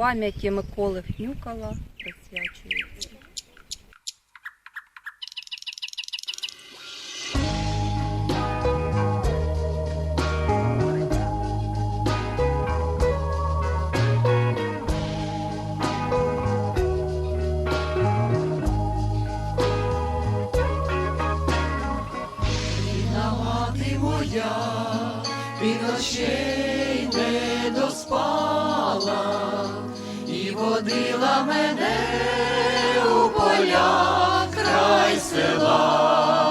пам'яті Миколи Хнюкала присвячується. Моя, ти ночей не доспала і водила мене у поля край села,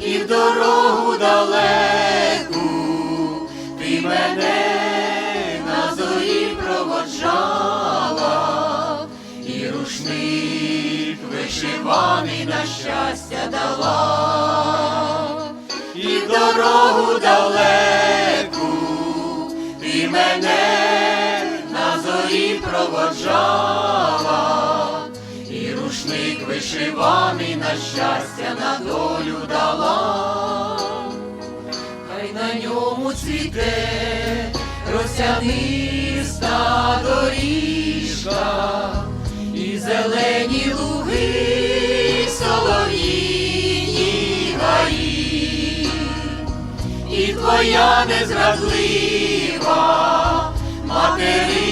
і в дорогу далеку ти мене на зорі проводжала, і рушник вишиваний на щастя дала, і в дорогу далеку ти мене проводжала, і рушник вишиваний на щастя на долю дала. Хай на ньому цвіте росяниста доріжка і зелені луги, солов'їні і твоя незрадлива материнська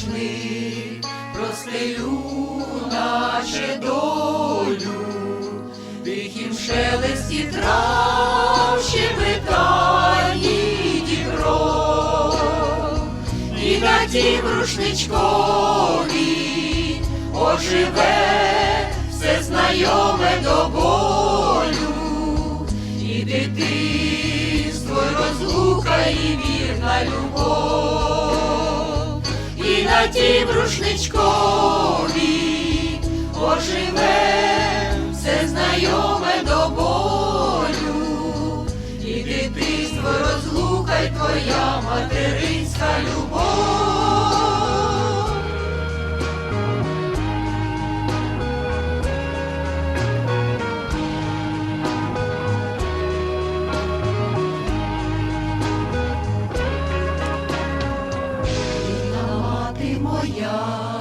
Рушник, простелю, наче долю, тихім шелесті трав щебетанні дібро, і на тім рушничкові оживе все знайоме до болю, і дитинство, і розлука, і вірна любов, на тім рушничкові оживе все знайоме до Бога. God.